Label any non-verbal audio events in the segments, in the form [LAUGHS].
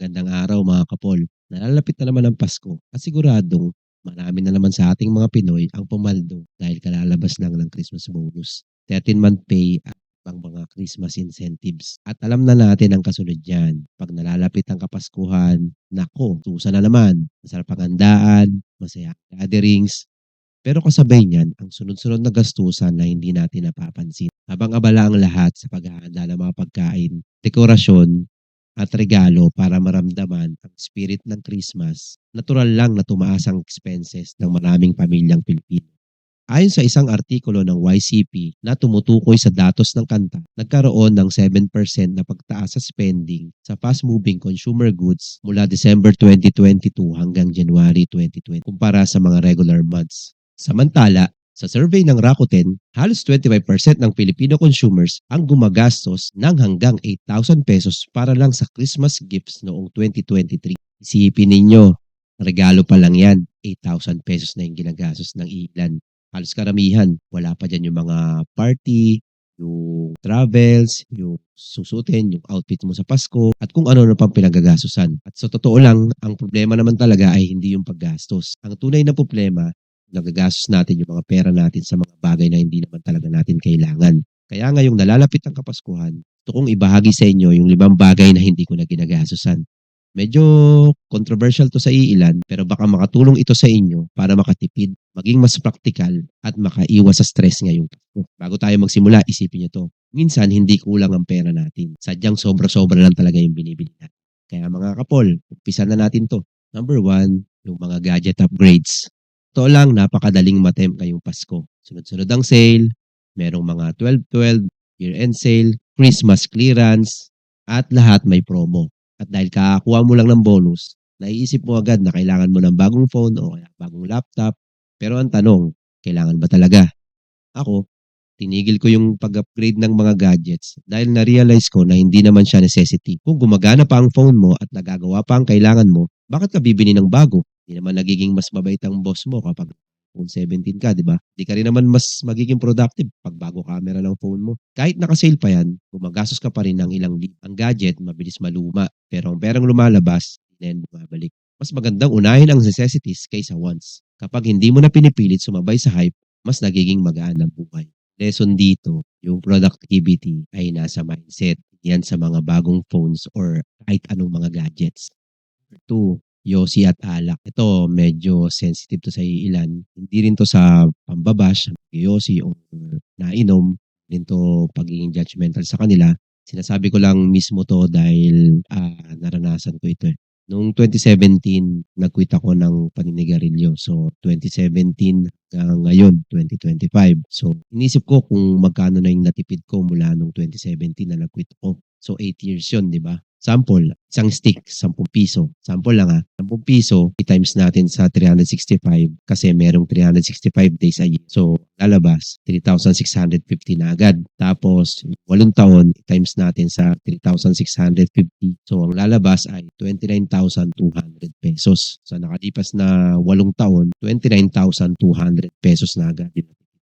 Gandang araw mga kapol. Nalalapit na naman ang Pasko at siguradong marami na naman sa ating mga Pinoy ang pumaldo dahil kalalabas lang ng Christmas bonus, 13-month pay at ibang mga Christmas incentives. At alam na natin ang kasunod dyan. Pag nalalapit ang Kapaskuhan, nako, tusa na naman. Masarap ang handaan, masaya ang gatherings, pero kasabay niyan, ang sunod-sunod na gastusan na hindi natin napapansin. Habang abala ang lahat sa paghahanda ng mga pagkain, dekorasyon, at regalo para maramdaman ang spirit ng Christmas, natural lang na tumaas ang expenses ng maraming pamilyang Pilipino. Ayon sa isang artikulo ng YCP na tumutukoy sa datos ng kanta, nagkaroon ng 7% na pagtaas sa spending sa fast-moving consumer goods mula December 2022 hanggang January 2020 kumpara sa mga regular months. Samantala, sa survey ng Rakuten, halos 25% ng Filipino consumers ang gumagastos ng hanggang 8,000 pesos para lang sa Christmas gifts noong 2023. Isipin ninyo, regalo pa lang yan, 8,000 pesos na yung ginagastos ng ilan. Halos karamihan, wala pa dyan yung mga party, yung travels, yung susutin, yung outfit mo sa Pasko, at kung ano na pang pinagagastusan. At sa totoo lang, ang problema naman talaga ay hindi yung paggastos. Ang tunay na problema, nagagastos natin yung mga pera natin sa mga bagay na hindi naman talaga natin kailangan. Kaya ngayong nalalapit ang Kapaskuhan, gusto kong ibahagi sa inyo yung limang bagay na hindi ko na ginagastusan. Medyo controversial to sa iilan, pero baka makatulong ito sa inyo para makatipid, maging mas praktikal, at makaiwas sa stress ngayong Pasko. Bago tayo magsimula, isipin nyo to. Minsan, hindi kulang ang pera natin. Sadyang sobra-sobra lang talaga yung binibili natin. Kaya mga kapol, umpisa na natin to. Number one, yung mga gadget upgrades. Ito lang, napakadaling matem ngayong Pasko. Sunod-sunod ang sale, merong mga 12-12, year-end sale, Christmas clearance, at lahat may promo. At dahil kakakuha mo lang ng bonus, naiisip mo agad na kailangan mo ng bagong phone o bagong laptop. Pero ang tanong, kailangan ba talaga? Ako, tinigil ko yung pag-upgrade ng mga gadgets dahil na-realize ko na hindi naman siya necessity. Kung gumagana pa ang phone mo at nagagawa pa ang kailangan mo, bakit ka bibili ng bago? Hindi naman nagiging mas mabait ang boss mo kapag phone 17 ka, di ba? Di ka rin naman mas magiging productive pag bago camera ng phone mo. Kahit naka-sale pa yan, gumagastos ka pa rin ng ilang libo. Ang gadget, mabilis maluma. Pero ang perang lumalabas, na yan bumabalik. Mas magandang unahin ang necessities kaysa wants. Kapag hindi mo na pinipilit sumabay sa hype, mas nagiging magaan ang buhay. Lesson dito, yung productivity ay nasa mindset. Yan sa mga bagong phones or kahit anong mga gadgets. Two, Yossi at alak. Ito, medyo sensitive to sa ilan. Hindi rin to sa pambabash, Yossi o nainom. Din to pagiging judgmental sa kanila. Sinasabi ko lang mismo to dahil ah, naranasan ko ito. eh. Noong 2017, nag-quit ako ng paninigarilyo. So, 2017 hanggang ngayon, 2025. So, inisip ko kung magkano na yung natipid ko mula noong 2017 na nag-quit ako. So, 8 years yun, di ba? Sample, isang stick, 10 piso. Sample lang ha, 10 piso, i-times natin sa 365 kasi merong 365 days a year. So, lalabas, 3,650 na agad. Tapos, 8 taon, i-times natin sa 3,650. So, ang lalabas ay 29,200 pesos. So, nakalipas na 8 taon, 29,200 pesos na agad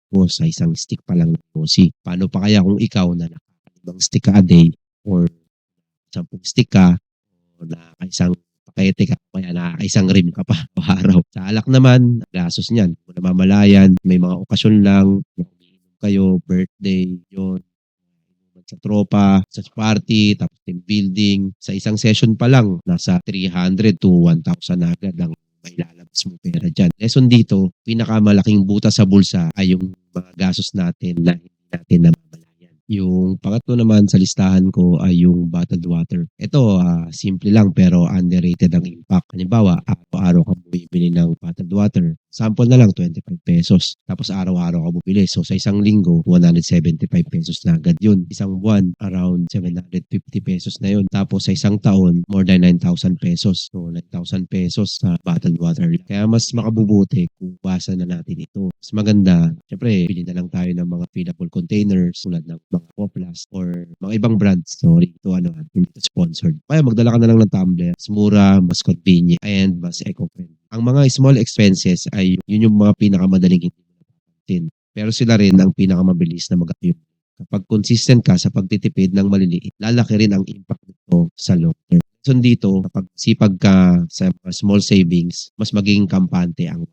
ko sa isang stick pa lang ng. Paano pa kaya kung ikaw na nakakalibang stick a day or 10 stick ka o nakakaisang pakete ka kaya nakakaisang rim ka pa [LAUGHS] araw. Sa alak naman, gastos niyan. Kung namamalayan, may mga okasyon lang, umiinom kayo, birthday, yon sa tropa, sa party, tapos team building. Sa isang session pa lang, nasa 300 to 1,000 na agad ang may lalabas mo pera dyan. Lesson dito, pinakamalaking buta sa bulsa ay yung mga gastos natin na hindi natin namamalayan. Yung pangatlo naman sa listahan ko ay yung bottled water. Ito, ah, simple lang pero underrated ang impact. Halimbawa, araw-araw ka bumibili ng bottled water. Sample na lang, 25 pesos. Tapos araw-araw ka bumili. So sa isang linggo, 175 pesos na agad yun. Isang buwan, around 750 pesos na yun. Tapos sa isang taon, more than 9,000 pesos. So 9,000 pesos sa bottled water. Kaya mas makabubuti kung basa na natin ito. Mas maganda, syempre, bili na lang tayo ng mga fillable containers tulad ng mga Poplas or mga ibang brands. Sorry, ito ano, hindi sponsored. Kaya magdala ka na lang ng tumbler. Mas mura, mas convenient, and mas eco-friendly. Ang mga small expenses ay yun yung mga pinakamadaling hindi napapansin. Pero sila rin ang pinakamabilis na mag-accumulate. kapag consistent ka sa pagtitipid ng maliliit, lalaki rin ang impact nito sa long term. Lesson dito, kapag sipag ka sa mga small savings, mas magiging kampante ang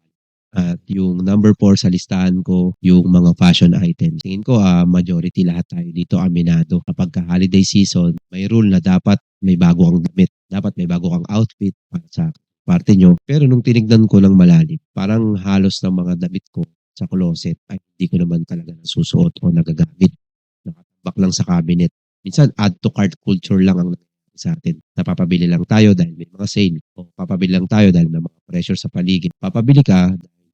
at yung number 4 sa listahan ko, yung mga fashion items. Tingin ko, ah, majority lahat tayo dito aminado. Kapag ka holiday season, may rule na dapat may bago kang damit. Dapat may bago kang outfit para sa parte nyo. Pero nung tinignan ko ng malalim, parang halos ng mga damit ko sa closet ay hindi ko naman talaga nasusuot o nagagamit. Nakatambak lang sa cabinet. Minsan, add to cart culture lang ang sa atin. Napapabili lang tayo dahil may mga sale. O papabili lang tayo dahil may mga pressure sa paligid. Papabili ka dahil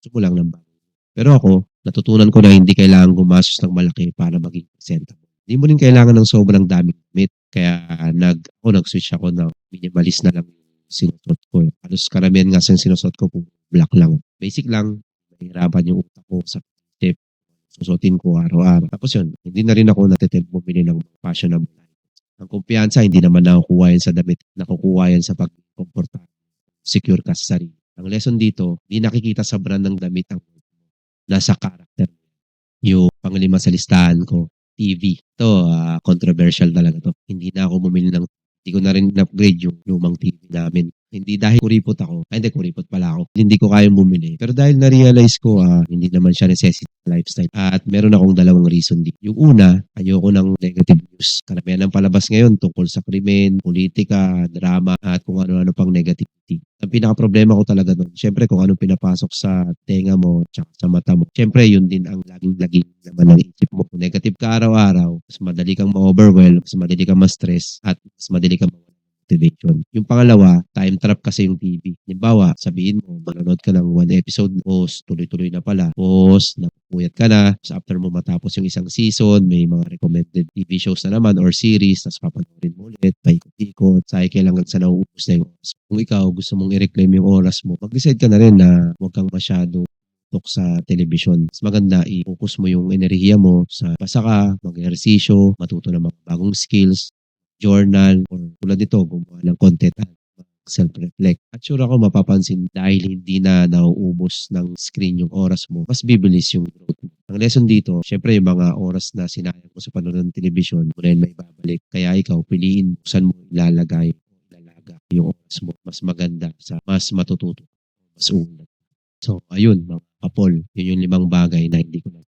gusto mo lang ng bago. Pero ako, natutunan ko na hindi kailangan gumastos ng malaki para maging presentable. Hindi mo rin kailangan ng sobrang daming damit. Kaya nag, ako nag-switch ako na minimalist na lang sinusuot ko. Halos karamihan nga sa sinusuot ko po black lang. Basic lang, mahirapan yung utak ko sa tip. Susuotin ko araw-araw. Tapos yun, hindi na rin ako natitempt bumili ng fashionable items. Ang kumpiyansa, hindi naman nakukuha yan sa damit. Nakukuha yan sa pag-komportable. Secure ka sa sarili. Ang lesson dito, hindi nakikita sa brand ng damit ang. Nasa character. Yung panglima sa listahan ko, TV. Ito, ah, controversial talaga to. Hindi na ako bumili ng hindi ko na rin upgrade yung lumang TV namin. Hindi dahil kuripot ako. Ay, hindi, kuripot pala ako. Hindi ko kayang bumili. Pero dahil na-realize ko, ah, hindi naman siya necessity lifestyle. At meron akong dalawang reason dito. Yung una, ayoko ng negative news. Karamihan ng palabas ngayon tungkol sa krimen, politika, drama, at kung ano-ano pang negativity. Ang pinaka-problema ko talaga doon, syempre kung anong pinapasok sa tenga mo, tsaka sa mata mo. Syempre, yun din ang laging-laging naman ng isip mo. Kung negative ka araw-araw, mas madali kang ma-overwhelm, mas madali kang ma-stress, at mas madali kang mawala ng motivation. Yung pangalawa, time trap kasi yung TV. Halimbawa, sabihin mo, manonood ka ng one episode, post, tuloy-tuloy na pala, post, napupuyat ka na, tapos after mo matapos yung isang season, may mga recommended TV shows na naman or series, tapos papanoorin mo ulit, paikot-ikot, cycle hanggang sa nauubos na yung oras. Kung ikaw gusto mong i-reclaim yung oras mo, mag-decide ka na rin na huwag kang masyado tok sa television. Mas maganda i-focus mo yung enerhiya mo sa basa ka, mag-ehersisyo, matuto ng mga bagong skills, journal, or tulad nito, gumawa ng content self-reflect. At sure ako mapapansin dahil hindi na nauubos ng screen yung oras mo, mas bibilis yung growth mo. Ang lesson dito, syempre yung mga oras na sinayang mo sa panonood ng television, mo may babalik. Kaya ikaw, piliin kung saan mo ilalagay ilalaga yung oras mo. Mas maganda sa mas matututo, mas unat. So, ayun, mga kapol, yun yung limang bagay na hindi ko na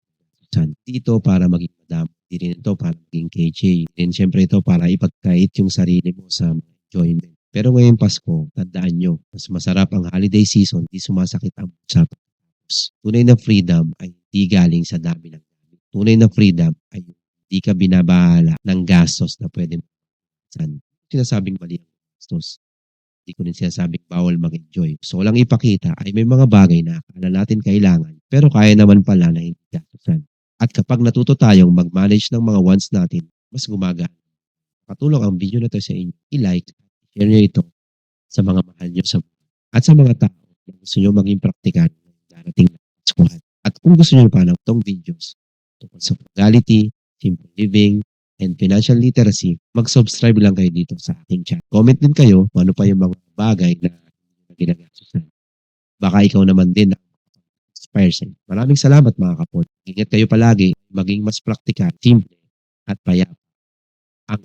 San. Dito para maging madam. Hindi rin ito para maging KJ. Then syempre ito para ipagkait yung sarili mo sa enjoyment. Pero ngayong Pasko, tandaan nyo, mas masarap ang holiday season, di sumasakit ang sa pagkatapos. Tunay na freedom ay hindi galing sa dami ng dami. Tunay na freedom ay hindi ka binabahala ng gastos na pwede mo. San? Sinasabing mali ang gastos. Hindi ko rin sinasabing bawal mag-enjoy. Ko lang ipakita ay may mga bagay na akala natin kailangan pero kaya naman pala na hindi gastusan. At kapag natuto tayong mag-manage ng mga wants natin, mas gumagana. Patulong ang video na to sa inyo. I-like share nyo ito sa mga mahal nyo sa at sa mga tao na gusto nyo maging praktikal ng darating na Paskuhan. At kung gusto nyo pa ng itong videos tungkol sa frugality, simple living, and financial literacy, mag-subscribe lang kayo dito sa ating channel. Comment din kayo kung ano pa yung mga bagay na ginagastusan. Baka ikaw naman din ang inspire sa. Maraming salamat mga kapod. Ingat kayo palagi, maging mas praktikal, simple, at payapa ang